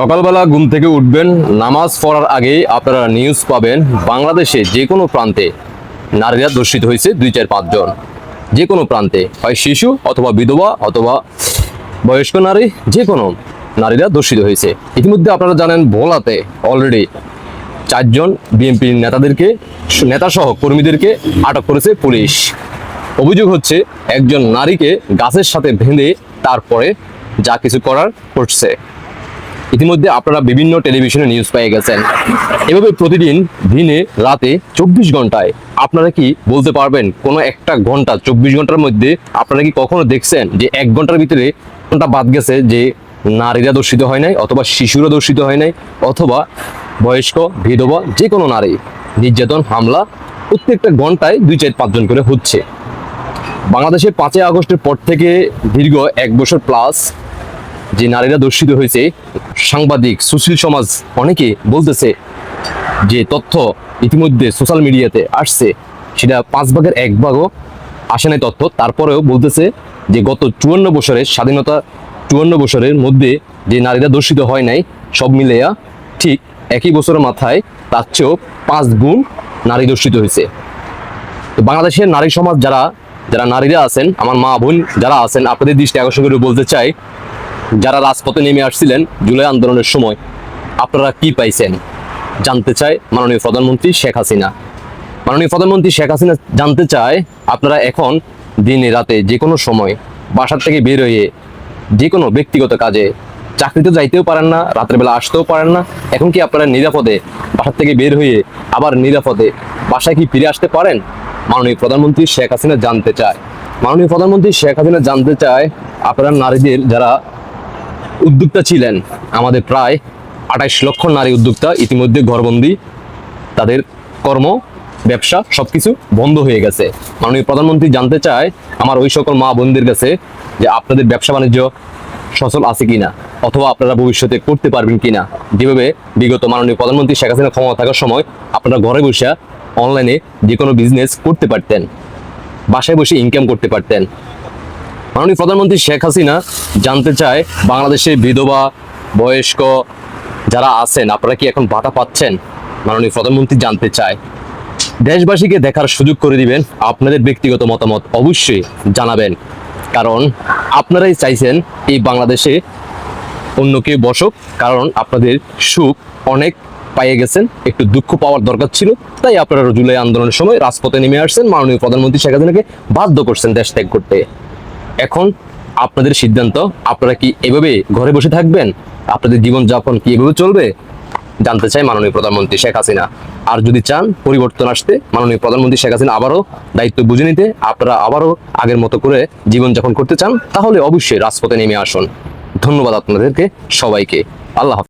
সকালবেলা ঘুম থেকে উঠবেন, নামাজ পড়ার আগেই আপনারা নিউজ পাবেন বাংলাদেশে যে কোনো প্রান্তে নারীরা দর্শিত হয়েছে দুই চার পাঁচজন। যে কোনো প্রান্তে, হয় শিশু অথবা বিধবা অথবা বয়স্ক নারী যে কোনো নারীরা দর্শিত হয়েছে। ইতিমধ্যে আপনারা জানেন ভোলাতে অলরেডি চারজন বিএনপির নেতাদেরকে, নেতাসহ কর্মীদেরকে আটক করেছে পুলিশ। অভিযোগ হচ্ছে একজন নারীকে গাছের সাথে বেঁধে তারপরে যা কিছু করার করছে। ইতিমধ্যে আপনারা বিভিন্ন টেলিভিশনে নিউজ পেয়ে গেছেন। এভাবে প্রতিদিন, দিনে, রাতে চব্বিশ ঘন্টায় আপনারা কি বলতে পারবেন কোনো একটা ঘণ্টা, চব্বিশ ঘণ্টার মধ্যে আপনারা কি কখনো দেখছেন যে এক ঘণ্টার ভিতরে ঘণ্টা বাদ গেছে যে নারীরা দূষিত হয় নাই অথবা শিশুরা দর্শিত হয় নাই অথবা বয়স্ক, বিধবা যে কোনো নারী নির্যাতন, হামলা প্রত্যেকটা ঘন্টায় দুই চার পাঁচজন করে হচ্ছে। বাংলাদেশে পাঁচই আগস্টের পর থেকে দীর্ঘ এক বছর প্লাস যে নারীরা দর্শিত হয়েছে, সাংবাদিক সুশীল সমাজ অনেকে বলতেছে যে তথ্য ইতিমধ্যে সোশ্যাল মিডিয়াতে আসছে। সেটা পাঁচ ভাগের এক ভাগও আসে নাই তথ্য। তারপরেও বলতেছে যে গত চুয়ান্ন বছরের স্বাধীনতা চুয়ান্ন বছরের মধ্যে যে নারীরা দর্শিত হয় নাই, সব মিলেয়া ঠিক একই বছরের মাথায় তার চেয়েও পাঁচ গুণ নারী দর্শিত হয়েছে। তো বাংলাদেশের নারী সমাজ যারা যারা নারীরা আছেন, আমার মা বোন যারা আছেন, আপনাদের দৃষ্টি আকর্ষণ করে বলতে চাই যারা রাজপথে নেমে আসছিলেন জুলাই আন্দোলনের সময়, আপনারা কি পাইছেন? জানতে চায় মাননীয় প্রধানমন্ত্রী শেখ হাসিনা। মাননীয় প্রধানমন্ত্রী শেখ হাসিনা জানতে চায় আপনারা এখন দিনে রাতে যে কোনো সময় বাসার থেকে বের হয়ে যে কোনো ব্যক্তিগত কাজে চাকরিতে যাইতেও পারেন না, রাতের বেলা আসতেও পারেন না। এখন কি আপনারা নিরাপদে বাসার থেকে বের হয়ে আবার নিরাপদে বাসায় কি ফিরে আসতে পারেন? মাননীয় প্রধানমন্ত্রী শেখ হাসিনা জানতে চায়। মাননীয় প্রধানমন্ত্রী শেখ হাসিনা জানতে চায় আপনারা নারীদের যারা উদ্যোক্তা ছিলেন আমাদের প্রায় আঠাইশ লক্ষ নারী উদ্যোক্তা ইতিমধ্যে ঘরবন্দি। তাদের কর্ম, ব্যবসা সবকিছু বন্ধ হয়ে গেছে। মাননীয় প্রধানমন্ত্রী জানতে চায় আমার ওই সকল মা বোনদের কাছে যে আপনাদের ব্যবসা বাণিজ্য সচল আছে কিনা, অথবা আপনারা ভবিষ্যতে করতে পারবেন কিনা। যেভাবে বিগত মাননীয় প্রধানমন্ত্রী শেখ হাসিনা ক্ষমতা থাকার সময় আপনারা ঘরে বসে অনলাইনে যে কোনো বিজনেস করতে পারতেন, বাসায় বসে ইনকাম করতে পারতেন। মাননীয় প্রধানমন্ত্রী শেখ হাসিনা জানতে চায় বাংলাদেশের বিধবা, বয়স্ক যারা আছেন, আপনারা কি এখন ভাতা পাচ্ছেন? মাননীয় প্রধানমন্ত্রী জানতে চায়। দেশবাসীকে দেখার সুযোগ করে দিবেন, আপনাদের ব্যক্তিগত মতামত অবশ্যই জানাবেন। কারণ আপনারাই চাইছেন এই বাংলাদেশে অন্য কেউ বসক, কারণ আপনাদের সুখ অনেক পাইয়ে গেছেন, একটু দুঃখ পাওয়ার দরকার ছিল, তাই আপনারা জুলাই আন্দোলনের সময় রাজপথে নেমে আসছেন। মাননীয় প্রধানমন্ত্রী শেখ হাসিনাকে বাধ্য করছেন দেশ ত্যাগ করতে। এখন আপনাদের সিদ্ধান্ত, আপনারা কি এভাবে ঘরে বসে থাকবেন? আপনাদের জীবনযাপন কি এভাবে চলবে? জানতে চাই মাননীয় প্রধানমন্ত্রী শেখ হাসিনা। আর যদি চান পরিবর্তন আসতে, মাননীয় প্রধানমন্ত্রী শেখ হাসিনা আবারও দায়িত্ব বুঝে নিতে, আপনারা আবারও আগের মতো করে জীবনযাপন করতে চান, তাহলে অবশ্যই রাজপথে নেমে আসুন। ধন্যবাদ আপনাদেরকে, সবাইকে। আল্লাহ।